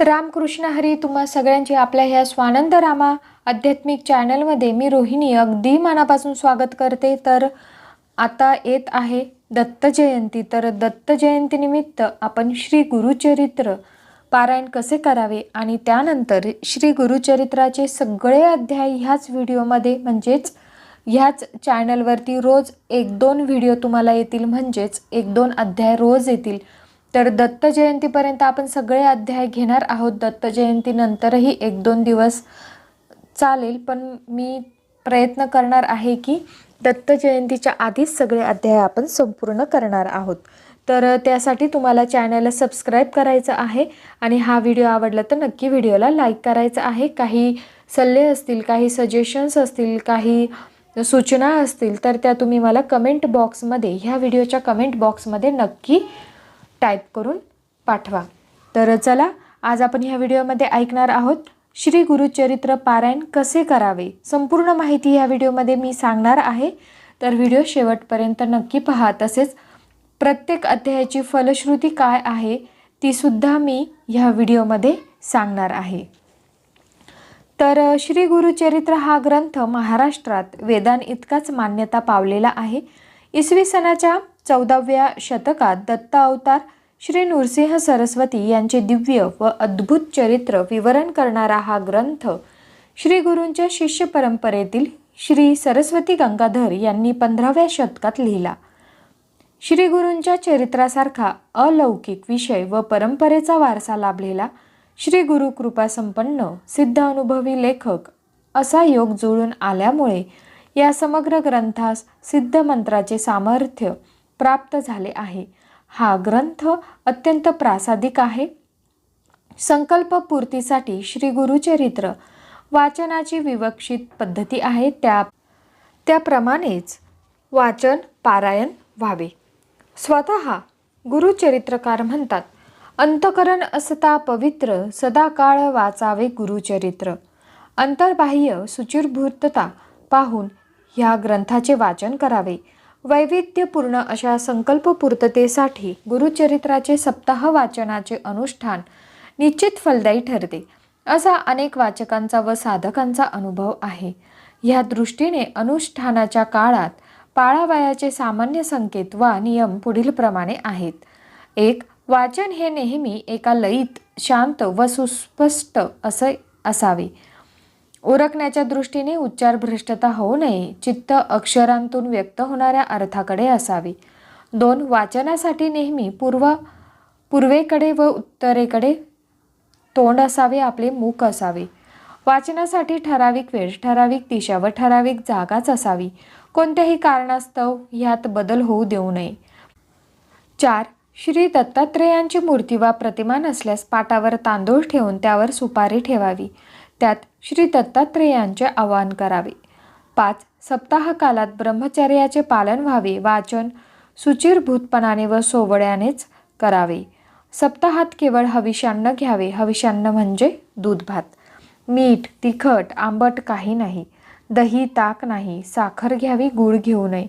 रामकृष्ण हरी तुम्हा सगळ्यांचे आपल्या ह्या स्वानंद रामा आध्यात्मिक चॅनलमध्ये मी रोहिणी अगदी मनापासून स्वागत करते. तर आता येत आहे दत्त जयंती. तर दत्त जयंतीनिमित्त आपण श्री गुरुचरित्र पारायण कसे करावे आणि त्यानंतर श्री गुरुचरित्राचे सगळे अध्याय ह्याच व्हिडिओमध्ये म्हणजेच ह्याच चॅनलवरती रोज एक दोन व्हिडिओ तुम्हाला येतील. म्हणजेच एक दोन अध्याय रोज येतील. तर दत्त जयंतीपर्यंत आपण सगळे अध्याय घेणार आहोत. दत्त जयंतीनंतरही एक दोन दिवस चालेल पण मी प्रयत्न करणार आहे की दत्त जयंतीच्या आधीच सगळे अध्याय आपण संपूर्ण करणार आहोत. तर त्यासाठी तुम्हाला चॅनलला सबस्क्राईब करायचं आहे आणि हा व्हिडिओ आवडला तर नक्की व्हिडिओला लाईक करायचा आहे. काही सल्ले असतील काही सजेशन्स असतील काही सूचना असतील तर त्या तुम्ही मला कमेंट बॉक्समध्ये ह्या व्हिडिओच्या कमेंट बॉक्समध्ये नक्की टाईप करून पाठवा. तर चला आज आपण ह्या व्हिडिओमध्ये ऐकणार आहोत श्री गुरुचरित्र पारायण कसे करावे? संपूर्ण माहिती ह्या व्हिडिओमध्ये मी सांगणार आहे. तर व्हिडिओ शेवटपर्यंत नक्की पहा. तसेच प्रत्येक अध्यायाची फलश्रुती काय आहे तीसुद्धा मी ह्या व्हिडिओमध्ये सांगणार आहे. तर श्री गुरुचरित्र हा ग्रंथ महाराष्ट्रात वेदान इतकाच मान्यता पावलेला आहे. इसवी सणाच्या चौदाव्या शतकात दत्त अवतार श्री नृसिंह सरस्वती यांचे दिव्य व अद्भुत चरित्र विवरण करणारा हा ग्रंथ श्री गुरूंच्या शिष्य परंपरेतील श्री सरस्वती गंगाधर यांनी पंधराव्या शतकात लिहिला. श्री गुरूंच्या चरित्रासारखा अलौकिक विषय व परंपरेचा वारसा लाभलेला श्री गुरु कृपासंपन्न सिद्ध अनुभवी लेखक असा योग जुळून आल्यामुळे या समग्र ग्रंथास सिद्ध मंत्राचे सामर्थ्य प्राप्त झाले आहे. हा ग्रंथ अत्यंत प्रासादिक आहे. संकल्पपूर्तीसाठी श्री गुरुचरित्र वाचनाची विवक्षित पद्धती आहे. त्या त्याप्रमाणेच वाचन पारायण व्हावे. स्वतः गुरुचरित्रकार म्हणतात अंतकरण असता पवित्र सदाकाळ वाचावे गुरुचरित्र. अंतर्बाह्य सुचिरभूतता पाहून ह्या ग्रंथाचे वाचन करावे. वैविध्यपूर्ण अशा संकल्पपूर्ततेसाठी गुरुचरित्राचे सप्ताह वाचनाचे अनुष्ठान निश्चित फलदायी ठरते असा अनेक वाचकांचा व साधकांचा अनुभव आहे. ह्या दृष्टीने अनुष्ठानाच्या काळात पाळावयाचे सामान्य संकेत वा नियम पुढीलप्रमाणे आहेत. एक वाचन हे नेहमी एका लयीत शांत व सुस्पष्ट असे असावे. ओळखण्याच्या दृष्टीने उच्चार भ्रष्टता होऊ नये चित्त अक्षरांतून व्यक्त होणाऱ्या अर्थाकडे असावे. दोन वाचनासाठी नेहमी पूर्व पूर्वेकडे व उत्तरेकडे तोंड असावे आपले मुख असावे. वाचनासाठी ठराविक वेळ ठराविक दिशा व ठराविक जागाच असावी. कोणत्याही कारणास्तव ह्यात बदल होऊ देऊ नये. चार श्री दत्तात्रेयांची मूर्ती वा प्रतिमा नसल्यास पाटावर तांदूळ ठेवून त्यावर सुपारी ठेवावी. त्यात श्री दत्तात्रेयांचे आवाहन करावे. पाच सप्ताह कालात ब्रह्मचर्याचे पालन व्हावे. वाचन सुचिरभूतपणाने व सोवळ्यानेच करावे. सप्ताहात केवळ हविषान्न घ्यावे. हविषान्न म्हणजे दूध भात मीठ तिखट आंबट काही नाही. दही ताक नाही. साखर घ्यावी गूळ घेऊ नये.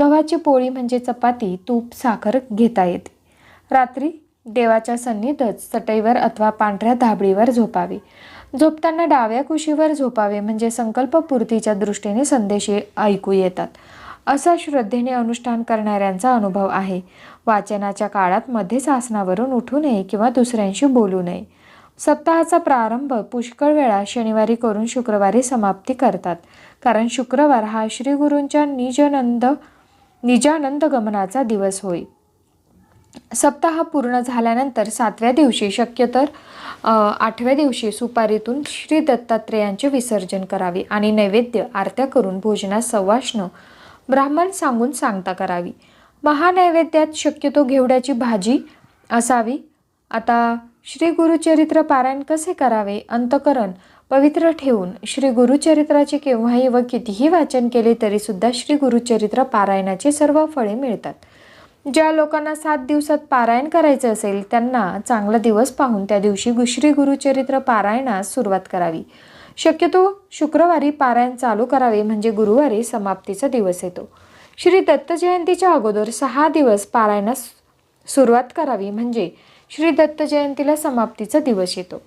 गव्हाची पोळी म्हणजे चपाती तूप साखर घेता येते. रात्री देवाच्या सन्नीतच चटईवर अथवा पांढऱ्या धाबळीवर झोपावे. झोपताना डाव्या कुशीवर झोपावे म्हणजे संकल्पपूर्तीच्या दृष्टीने संदेश ऐकू येतात. असा श्रद्धेने अनुष्ठान करणाऱ्यांचा अनुभव आहे. वाचनाच्या काळात मध्येच आसनावरून उठू नये किंवा दुसऱ्यांशी बोलू नये. सप्ताहाचा प्रारंभ पुष्कळ वेळा शनिवारी करून शुक्रवारी समाप्ती करतात. कारण शुक्रवार हा श्रीगुरूंच्या निजनंद निजानंद गमनाचा दिवस होय. सप्ताह पूर्ण झाल्यानंतर सातव्या दिवशी शक्यतर तर आठव्या दिवशी सुपारीतून श्री दत्तात्रेयांचे विसर्जन करावे आणि नैवेद्य आरत्या करून भोजनास सवाष्ण ब्राह्मण सांगून सांगता करावी. महानैवेद्यात शक्यतो घेवड्याची भाजी असावी. आता श्री गुरुचरित्र पारायण कसे करावे? अंतकरण पवित्र ठेवून श्री गुरुचरित्राचे केव्हाही व कितीही वाचन केले तरीसुद्धा श्री गुरुचरित्र पारायणाची सर्व फळे मिळतात. ज्या लोकांना सात दिवसात पारायण करायचं असेल त्यांना चांगला दिवस पाहून त्या दिवशी श्री गुरुचरित्र पारायणास सुरुवात करावी. शक्यतो शुक्रवारी पारायण चालू करावे म्हणजे गुरुवारी समाप्तीचा दिवस येतो. श्री दत्त जयंतीच्या अगोदर सहा दिवस पारायणास सुरुवात करावी म्हणजे श्री दत्त जयंतीला समाप्तीचा दिवस येतो.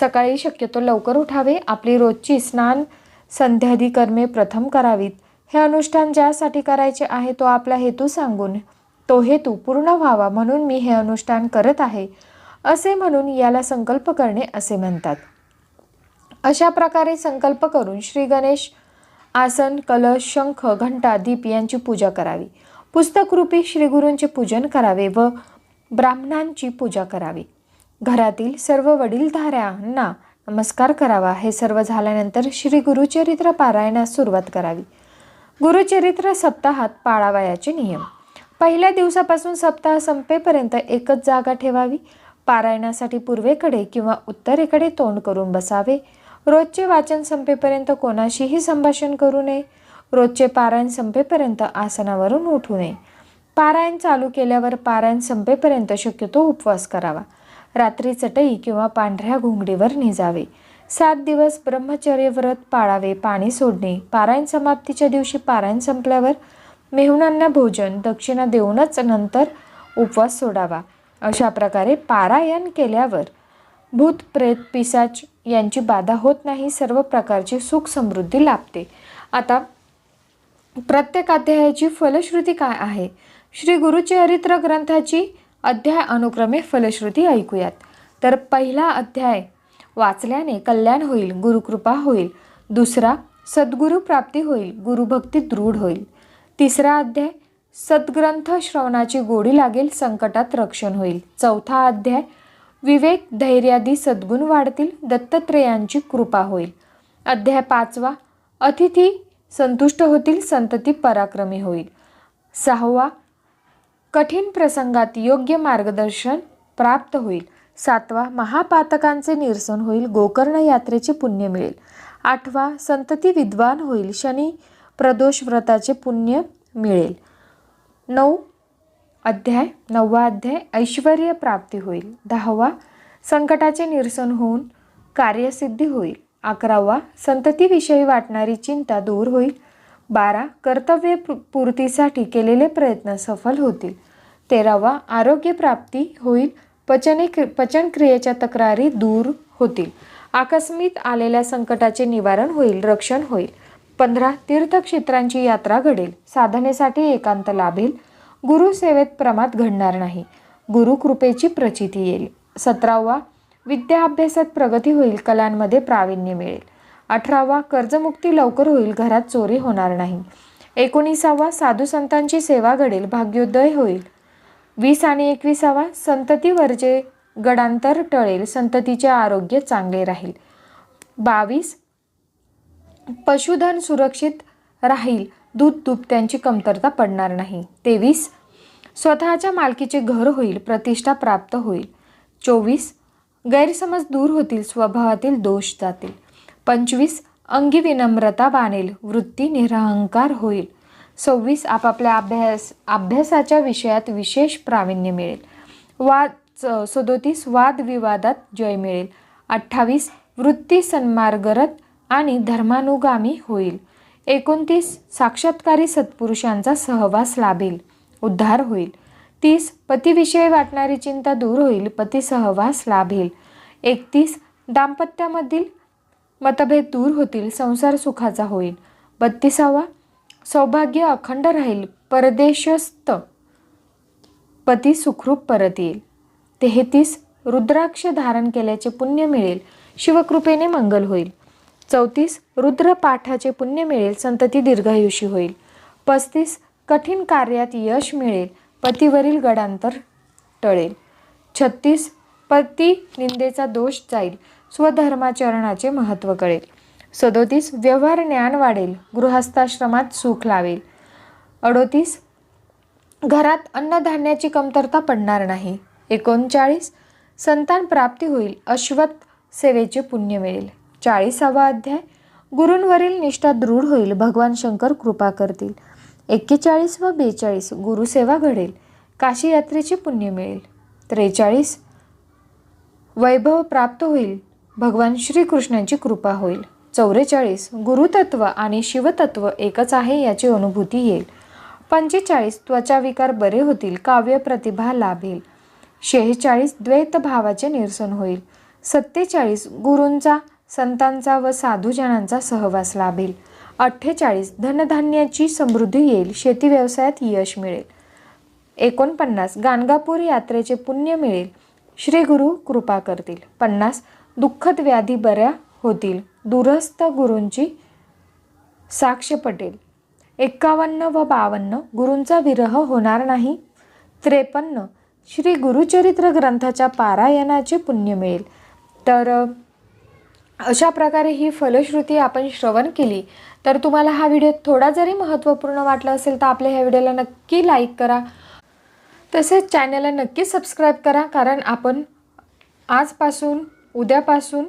सकाळी शक्यतो लवकर उठावे आपली रोजची स्नान संध्यादी कर्मे प्रथम करावीत. हे अनुष्ठान ज्यासाठी करायचे आहे तो आपला हेतू सांगून तो हेतू पूर्ण व्हावा म्हणून मी हे अनुष्ठान करत आहे असे म्हणून याला संकल्प करणे असे म्हणतात. अशा प्रकारे संकल्प करून श्री गणेश आसन कलश शंख घंटा दीप यांची पूजा करावी. पुस्तकरूपी श्रीगुरूंचे पूजन करावे व ब्राह्मणांची पूजा करावी. घरातील सर्व वडीलधाऱ्यांना नमस्कार करावा. हे सर्व झाल्यानंतर श्री गुरुचरित्र पारायणास सुरुवात करावी. गुरुचरित्र सप्ताहात पाळावयाचे नियम. पहिल्या दिवसापासून सप्ताह संपेपर्यंत एकच जागा ठेवावी. पारायणासाठी पूर्वेकडे किंवा उत्तरेकडे तोंड करून बसावे. रोजचे वाचन संपेपर्यंत कोणाशीही संभाषण करू नये. रोजचे पारायण संपेपर्यंत आसनावरून उठू नये. पारायण चालू केल्यावर पारायण संपेपर्यंत शक्यतो उपवास करावा. रात्री चटई किंवा पांढऱ्या घोंगडीवर निजावे. सात दिवस ब्रह्मचर्य व्रत पाळावे पाणी सोडणे. पारायण समाप्तीच्या दिवशी पारायण संपल्यावर मेहुणांना भोजन दक्षिणा देऊनच नंतर उपवास सोडावा. अशा प्रकारे पारायण केल्यावर भूत प्रेत पिसाच यांची बाधा होत नाही सर्व प्रकारची सुख समृद्धी लाभते. आता प्रत्येक अध्यायाची फलश्रुती काय आहे? श्री गुरुचरित्र ग्रंथाची अध्याय अनुक्रमे फलश्रुती ऐकूयात. तर पहिला अध्याय वाचल्याने कल्याण होईल गुरुकृपा होईल. दुसरा सद्गुरु प्राप्ती होईल गुरुभक्ती दृढ होईल. तिसरा अध्याय सद्ग्रंथ श्रवणाची गोडी लागेल संकटात रक्षण होईल. चौथा अध्याय विवेक धैर्यादी सद्गुण वाढतील दत्तत्रेयांची कृपा होईल. अध्याय पाचवा अतिथी संतुष्ट होतील संतती पराक्रमी होईल. सहावा कठीण प्रसंगात योग्य मार्गदर्शन प्राप्त होईल. सातवा महापातकांचे निरसन होईल गोकर्ण यात्रेचे पुण्य मिळेल. आठवा संतती विद्वान होईल. शनी प्रदोष व्रताचे पुण्य मिळेल. नऊ अध्याय नववा अध्याय ऐश्वर प्राप्ती होईल. दहावा संकटाचे निरसन होऊन कार्यसिद्धी होईल. अकरावा संततीविषयी वाटणारी चिंता दूर होईल. बारा कर्तव्य पूर्तीसाठी केलेले प्रयत्न सफल होतील. तेरावा आरोग्यप्राप्ती होईल. पचने पचनक्रियेच्या तक्रारी दूर होतील. आकस्मित आलेल्या संकटाचे निवारण होईल रक्षण होईल. पंधरा तीर्थक्षेत्रांची यात्रा घडेल. साधनेसाठी एकांत लाभेल. गुरुसेवेत प्रमाद घडणार नाही. गुरुकृपेची प्रचिती येईल. सतरावा विद्या अभ्यासात प्रगती होईल कलांमध्ये प्रावीण्य मिळेल. अठरावा कर्जमुक्ती लवकर होईल घरात चोरी होणार नाही. एकोणीसावा साधू संतांची सेवा घडेल भाग्योदय होईल. वीस आणि एकविसावा संततीवरचे गडांतर टळेल संततीचे आरोग्य चांगले राहील. बावीस पशुधन सुरक्षित राहील. दूध दुभत्यांची कमतरता पडणार नाही. तेवीस स्वतःच्या मालकीचे घर होईल प्रतिष्ठा प्राप्त होईल. चोवीस गैरसमज दूर होतील स्वभावातील दोष जातील. पंचवीस अंगी विनम्रता बाणेल वृत्ती निरहंकार होईल. सव्वीस आपापल्या अभ्यास अभ्यासाच्या विषयात विशेष प्रावीण्य मिळेल. वाद च- सदोतीस वादविवादात जय मिळेल. अठ्ठावीस वृत्ती सन्मार्गरत आणि धर्मानुगामी होईल. एकोणतीस साक्षात्कारी सत्पुरुषांचा सहवास लाभेल. उद्धार होईल. तीस पतीविषयी वाटणारी चिंता दूर होईल. पती सहवास लाभेल. एकतीस दाम्पत्यामधील मतभेद दूर होतील. संसार सुखाचा होईल. बत्तीसावा सौभाग्य अखंड राहील. परदेशस्थ पती सुखरूप परत येईल. तेहतीस रुद्राक्ष धारण केल्याचे पुण्य मिळेल. शिवकृपेने मंगल होईल. चौतीस रुद्रपाठाचे पुण्य मिळेल संतती दीर्घायुषी होईल. पस्तीस कठीण कार्यात यश मिळेल पतीवरील गडांतर टळेल. छत्तीस पती निंदेचा दोष जाईल स्वधर्माचरणाचे महत्त्व कळेल. सदोतीस व्यवहार ज्ञान वाढेल गृहस्थाश्रमात सुख लावेल. अडोतीस घरात अन्नधान्याची कमतरता पडणार नाही. एकोणचाळीस संतान प्राप्ती होईल अश्वत सेवेचे पुण्य मिळेल. चाळीसावा अध्याय. गुरूंवरील निष्ठा दृढ होईल भगवान शंकर कृपा करतील. एक्केचाळीस व बेचाळीस गुरुसेवा घडेल काशी यात्रेचे पुण्य मिळेल. त्रेचाळीस वैभव प्राप्त होईल भगवान श्रीकृष्णांची कृपा होईल. चौवेचाळीस गुरुतत्व आणि शिवतत्व एकच आहे याची अनुभूती येईल. पंचेचाळीस त्वचा विकार बरे होतील काव्य प्रतिभा लाभेल शेहेचाळीस द्वैत भावाचे निरसन होईल. सत्तेचाळीस गुरूंचा संतांचा व साधूजनांचा सहवास लाभेल. अठ्ठेचाळीस धनधान्याची समृद्धी येईल. शेती व्यवसायात यश मिळेल. एकोणपन्नास गाणगापूर यात्रेचे पुण्य मिळेल. श्री गुरु कृपा करतील. पन्नास दुःखद व्याधी बऱ्या होतील. दूरस्थ गुरूंची साक्ष पटेल. एक्कावन्न व बावन्न गुरूंचा विरह होणार नाही. त्रेपन्न श्री गुरुचरित्र ग्रंथाच्या पारायणाचे पुण्य मिळेल. तर अशा प्रकारे ही फलश्रुती आपण श्रवण केली तर तुम्हाला हा व्हिडिओ थोडा जरी महत्त्वपूर्ण वाटला असेल तर आपल्या ह्या व्हिडिओला नक्की लाईक करा. तसेच चॅनलला नक्की सबस्क्राईब करा कारण आपण आजपासून उद्यापासून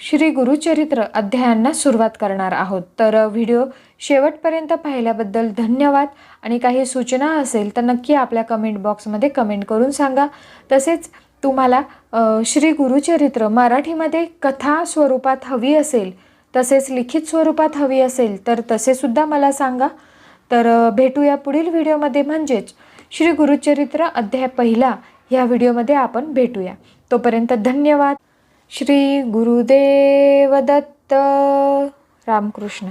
श्री गुरुचरित्र अध्यायांना सुरुवात करणार आहोत. तर व्हिडिओ शेवटपर्यंत पाहिल्याबद्दल धन्यवाद. आणि काही सूचना असेल तर नक्की आपल्या कमेंट बॉक्समध्ये कमेंट करून सांगा. तसेच तुम्हाला श्री गुरुचरित्र मराठीमध्ये कथा स्वरूपात हवी असेल तसेच लिखित स्वरूपात हवी असेल तर तसेसुद्धा मला सांगा. तर भेटूया पुढील व्हिडिओमध्ये म्हणजेच श्री गुरुचरित्र अध्याय पहिला ह्या व्हिडिओमध्ये आपण भेटूया. तोपर्यंत धन्यवाद. श्री गुरुदेव दत्त. रामकृष्ण